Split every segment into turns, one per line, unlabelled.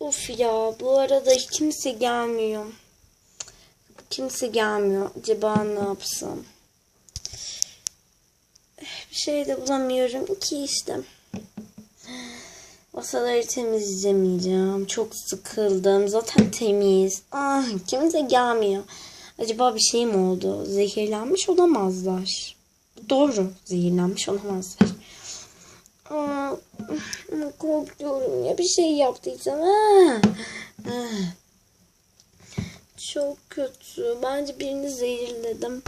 Of ya bu arada kimse gelmiyor. Kimse gelmiyor. Acaba ne yapsam? Bir şey de bulamıyorum ki işte. Masaları temizlemeyeceğim. Çok sıkıldım. Zaten temiz. Ah, kimse gelmiyor. Acaba bir şey mi oldu? Zehirlenmiş olamazlar. Doğru. Zehirlenmiş olamazlar. Aa, korkuyorum ya bir şey yaptıysam. Ah. Çok kötü. Bence birini zehirledim.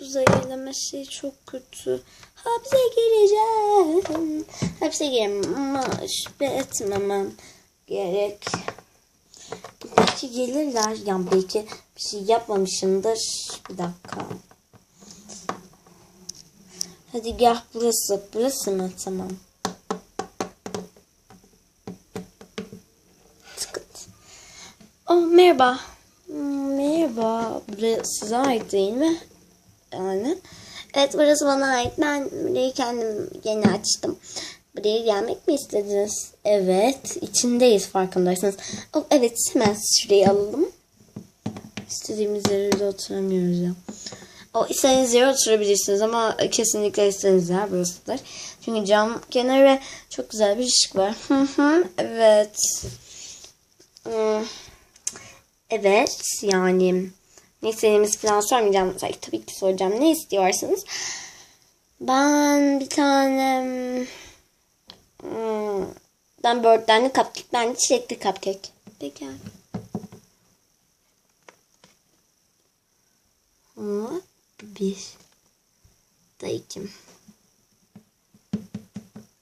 Bu zehirleme şey çok kötü. Hapse gireceğim. Hapse giremem ama şüphe etmemem gerek. Belki gelirler. Yani belki bir şey yapmamışımdır. Bir dakika. Hadi gel burası. Burası mı? Tamam. Tıkıt. Oh merhaba. Hmm, Merhaba. Burası size ait değil mi? Yani. Evet burası bana ait. Ben burayı kendim yeni açtım. Buraya gelmek mi istediniz? Evet. içindeyiz farkındaysanız. Oh, evet hemen şurayı alalım. İstediğimiz yerde oturamıyoruz ya. O istediğiniz yere oturabilirsiniz ama kesinlikle istediğiniz yer burasıdır. Çünkü cam kenarı çok güzel bir ışık var. Evet. Hmm. Evet yani ne istediğimizi falan sormayacağım. Tabii ki soracağım. Ne istiyorsunuz? Ben bir tane hmm, ben böğürtlenli cupcake, ben de çilekli cupcake. Peki. Ama bir da iki.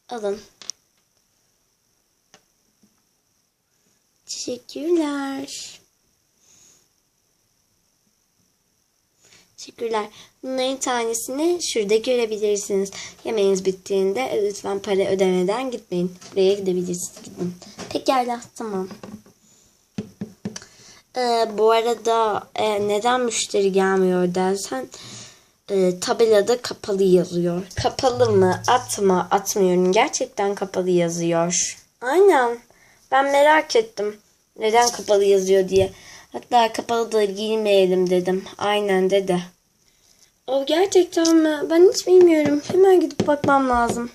Alın. Teşekkürler. Teşekkürler. Bunların tanesini şurada görebilirsiniz. Yemeğiniz bittiğinde lütfen para ödemeden gitmeyin. Buraya gidebilirsiniz. Gidin. Pekala tamam. Ee, bu arada e, neden müşteri gelmiyor dersen e, tabelada kapalı yazıyor. Kapalı mı? Atma. Atmıyorum. Gerçekten kapalı yazıyor. Aynen. Ben merak ettim. Neden kapalı yazıyor diye. Hatta kapalı da giymeyelim dedim. Aynen dedi. O gerçekten mi? Ben hiç bilmiyorum. Hemen gidip bakmam lazım.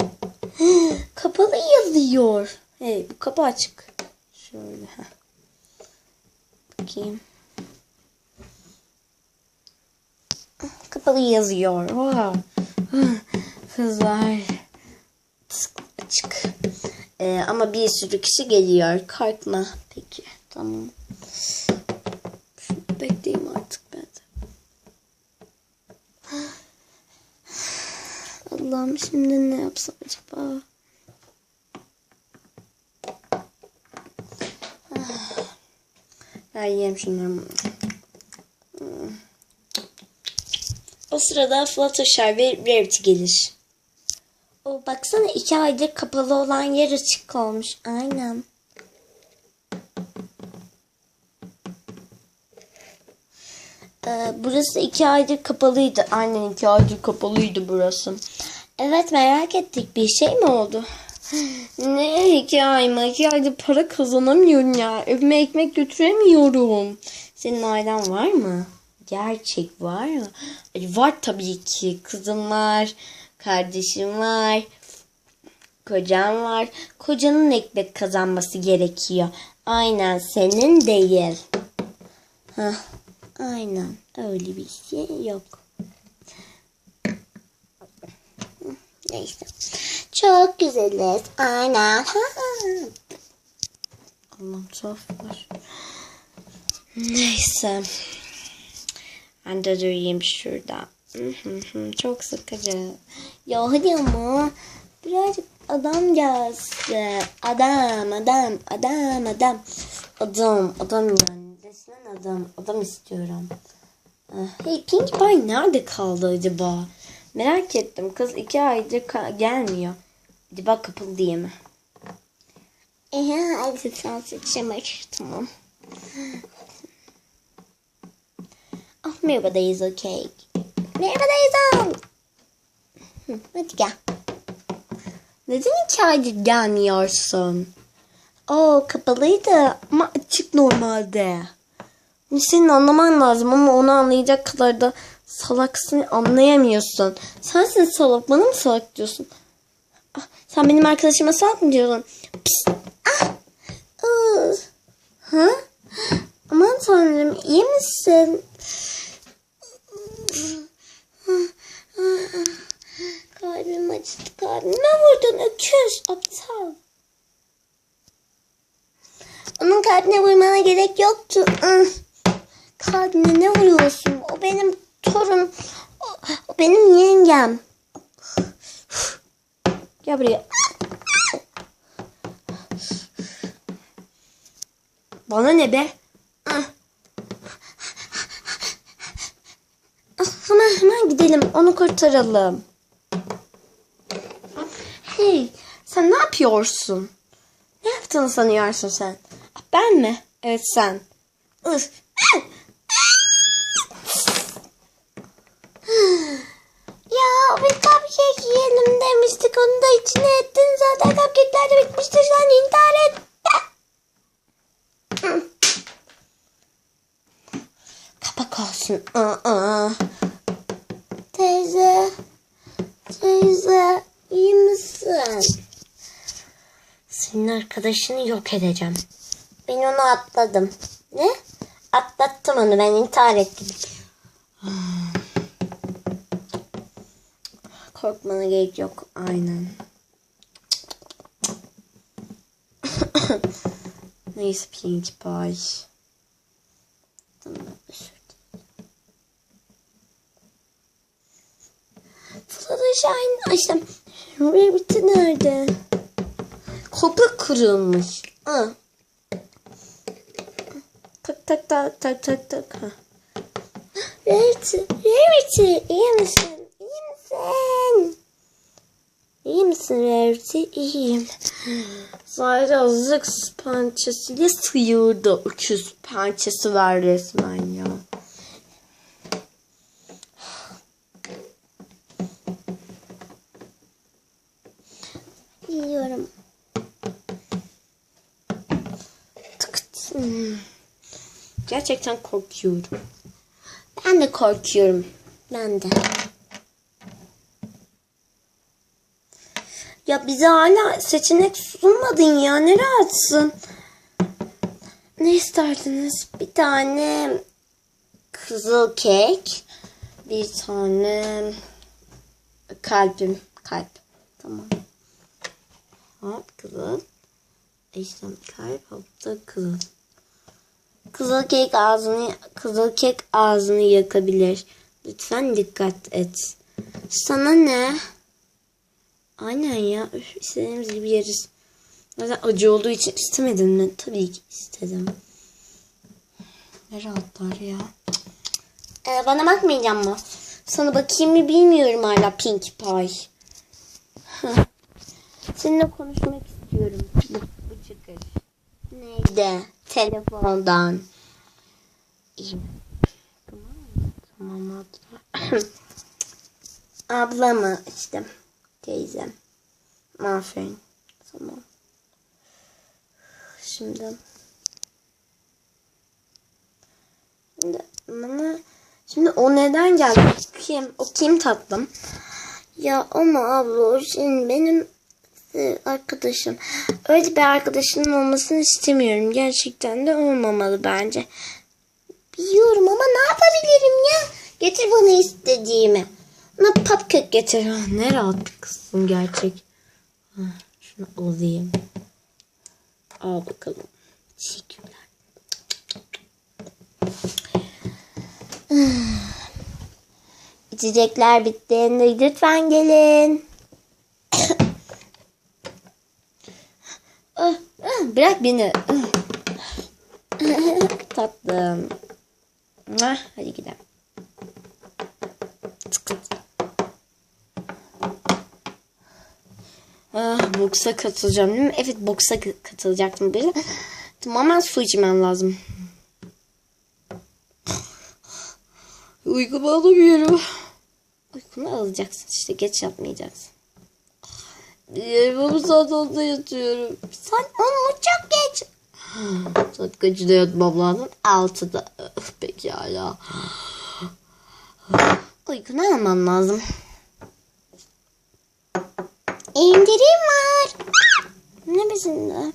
kapalı yazıyor. Hey bu kapı açık. Şöyle. Bakayım. Kapalı yazıyor. Wow. Kızlar. Açık. Ee, ama bir sürü kişi geliyor. Korkma. Peki. Tamam. Bekleyeyim artık ben de. Allah'ım şimdi ne yapsam acaba? Ben yiyeyim şunları. Hmm. O sırada Fluttershy ve Rarity gelir. O baksana iki aydır kapalı olan yer açık olmuş. Aynen. Ee, burası iki aydır kapalıydı. Aynen iki aydır kapalıydı burası. Evet merak ettik. Bir şey mi oldu? Ne iki ay? İki aydır para kazanamıyorum ya. Evime ekmek götüremiyorum. Senin ailen var mı? Gerçek var mı? Ay, Var tabii ki. Kızım var. Kardeşim var. Kocam var. Kocanın ekmek kazanması gerekiyor. Aynen senin değil. Hah, aynen öyle bir şey yok. Neyse. Çok güzeliz. Aynen. Allah'ım tuhaflar. Neyse. Ben de durayım şurada. Çok sıkıcı. Ya hadi ama birazcık adam gelsin. Adam, adam, adam, adam. Adam, adam yani. Resmen adam. Adam istiyorum. Ah, Hey Pinkie Pie nerede kaldı acaba? Merak ettim. Kız iki aydır gelmiyor. Acaba kapalı diye mi? Ehe, hadi sen seçemek. Tamam. Ah, merhaba Daisy Cake. Merhaba Daisy. Hadi gel. Neden iki aydır gelmiyorsun? Oo kapalıydı ama açık normalde. Senin anlaman lazım ama onu anlayacak kadar da salaksın anlayamıyorsun. Sensin salak bana mı salak diyorsun? Ah, sen benim arkadaşıma salak mı diyorsun? Pis. Ah. Iı. Ha? Aman tanrım iyi misin? Kalbim acıdı kalbime vurdun öküz aptal. Onun kalbine vurmana gerek yoktu. Ih. Kalbine ne vuruyorsun? O benim torun. Benim yengem. Gel buraya. Bana ne be? Hemen hemen gidelim. Onu kurtaralım. Hey, sen ne yapıyorsun? Ne yaptığını sanıyorsun sen? Ben mi? Evet sen. Üf. Ya bir cupcake yiyelim demiştik. Onu da içine ettin. Zaten cupcake'ler de bitmiştir. Sen intihar et. Kapak olsun. Aa. Teyze. Teyze. iyi misin? Senin arkadaşını yok edeceğim. Ben onu atladım. Ne? Atlattım onu. Ben intihar ettim. Korkmana gerek yok. Aynen. Neyse Pinkie Pie. Tamam, özür aynı açtım. Rabbit'i nerede? Kopya kırılmış. Aa. Tak tak tak tak tak tak. Rarity, Rarity, iyi misin? Misin? İyi misin Rarity? İyiyim. Sadece azıcık pençesiyle sıyırdı. Öküz pençesi var resmen ya. Hmm. Gerçekten korkuyorum. Ben de korkuyorum. Ben de. Ya bize hala seçenek sunmadın ya. Ne rahatsın? Ne isterdiniz? Bir tane kızıl kek. Bir tane kalbim. Kalp. Tamam. Hop kızıl. İşte kalp hop da kızıl. Kızıl kek ağzını kızıl kek ağzını yakabilir. Lütfen dikkat et. Sana ne? Aynen ya. Üf, istediğimiz gibi yeriz. Zaten acı olduğu için istemedin mi? Tabii ki istedim. Ne rahatlar ya. Ee, bana bakmayacağım mı? Sana bakayım mı bilmiyorum hala Pink Pie. Seninle konuşmak istiyorum. Bu, bu çıkış. Neydi? Telefondan. İyi. Tamam? Tamam abla. abla mı? Teyzem. Aferin. Tamam. Şimdi. Şimdi bana Şimdi o neden geldi? Kim? O kim tatlım? Ya ama abla o senin benim e, arkadaşım. Öyle bir arkadaşının olmasını istemiyorum. Gerçekten de olmamalı bence. Biliyorum ama ne yapabilirim ya? Getir bana istediğimi. Bana popkek getir. Ah, Ne rahat kızsın gerçek. Ah, Şunu alayım. Al bakalım. Teşekkürler. İçecekler bittiğinde lütfen gelin. Ah, ah, Bırak beni. Tatlım. Ah, Hadi gidelim. Tıkıt. Ah, boksa katılacağım değil mi? Evet boksa ka- katılacaktım. De tamamen su içmem lazım. Uykumu alamıyorum. Uykunu alacaksın işte geç yatmayacaksın. Yarın bu saat onda yatıyorum. Sen onu çok geç. Saat kaçta yatmam lazım? Altıda. Öf, Pekala. Uykunu almam lazım. İndirim var. Ne bizimle?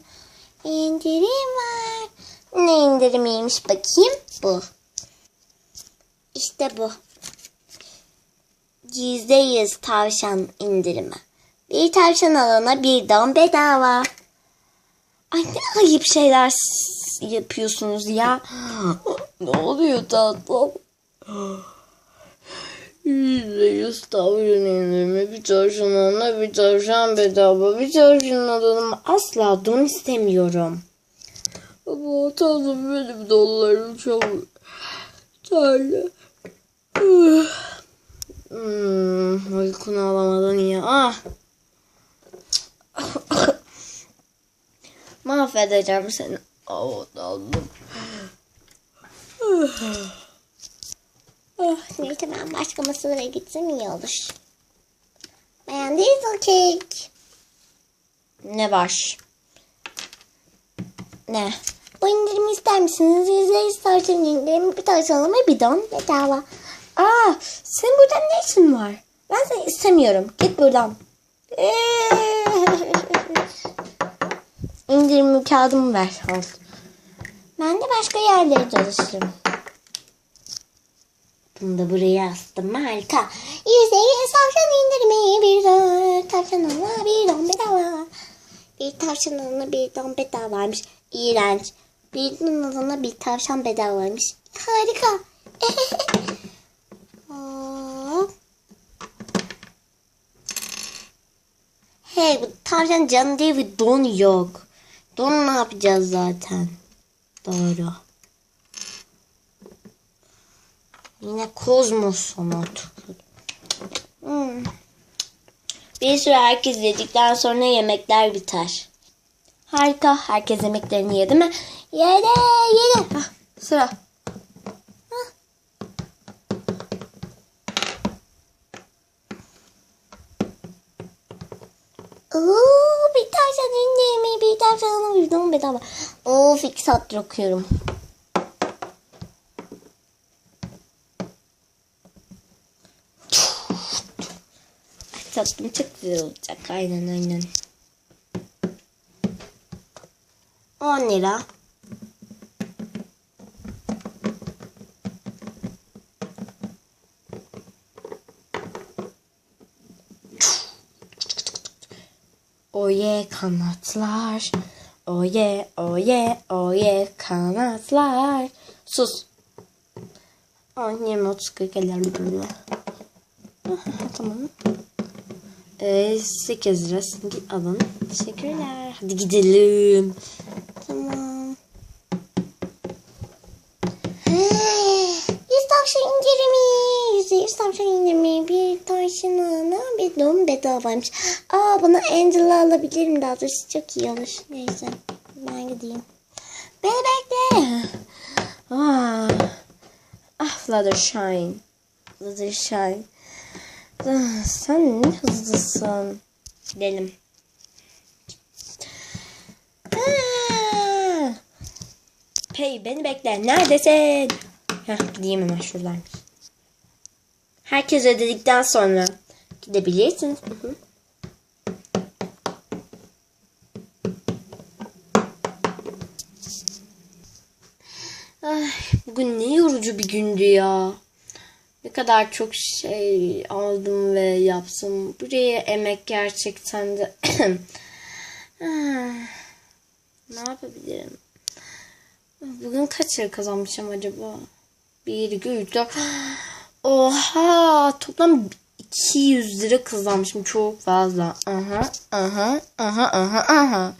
İndirim var. Ne indirimiymiş bakayım? Bu. İşte bu. Yüzde yüz tavşan indirimi. Bir tavşan alana bir don bedava. Ay ne ayıp şeyler yapıyorsunuz ya. ne oluyor tatlım? Yüzde yüz tavşan indirimi. Bir tavşan alana bir tavşan bedava. Bir tavşan alana asla don istemiyorum. Ama tatlım benim donlarım çok terli. Hmm, uykunu alamadın ya. Ah. Mahvedeceğim seni. Oh, daldım. Oh, neyse ben başka masalara gitsem iyi olur. Beğendiniz o kek. Ne var? Ne? Bu indirimi ister misiniz? Yüzde yüz tavşan indirimi bir tavşan alma bir don bedava. Aa, senin burada ne işin var? Ben seni istemiyorum. Git buradan. İndirim kağıdımı ver. Ben de başka yerlere çalışırım. Bunu da buraya astım. Harika. Yüzde yüz tavşan indirimi bir don. Tavşan alma bir don bedava. Bir tavşan alana bir don bedavaymış. İğrenç. Bir don bir tavşan bedavaymış. Harika. Hey bu tavşan canı değil don yok. Don ne yapacağız zaten? Doğru. Yine kozmos sanat. Hmm. Bir süre herkes yedikten sonra yemekler biter. Harika. Herkes yemeklerini yedi mi? Yedi, yedi. Hah, sıra. Hah. Oo, bir tavşan indirimi, bir tavşan bir don bedava. Of iki saattir okuyorum. Tatlım çok güzel olacak. Aynen aynen. 10 lira. Oye kanatlar. Oye oye oye kanatlar. Sus. 10, 20, 30, 40, 50, 60, 50. Tamam. Ee, 8 lira. Git alın. Teşekkürler. Hadi gidelim. Tamam. Yüz tavşan indirimi. Yüzde yüz tavşan indirimi. Bir tavşan alana bir don bedavaymış. Aa bana Angela alabilirim daha doğrusu çok iyi olur. Neyse ben gideyim. Beni bekle. Aa. Ah Fluttershy. Fluttershy. Ah, Sen ne hızlısın. Gidelim. Aa! Hey beni bekle. Neredesin? Heh, gideyim hemen şuradan. Herkes ödedikten sonra gidebilirsiniz. Hı hı. Ay, bugün ne yorucu bir gündü ya. Ne kadar çok şey aldım ve yaptım. Buraya emek gerçekten de... Ah, ne yapabilirim? Bugün kaç lira kazanmışım acaba? 1, 2, 3, 4. Oha! Toplam 200 lira kazanmışım. Çok fazla. Aha, aha, aha, aha, aha.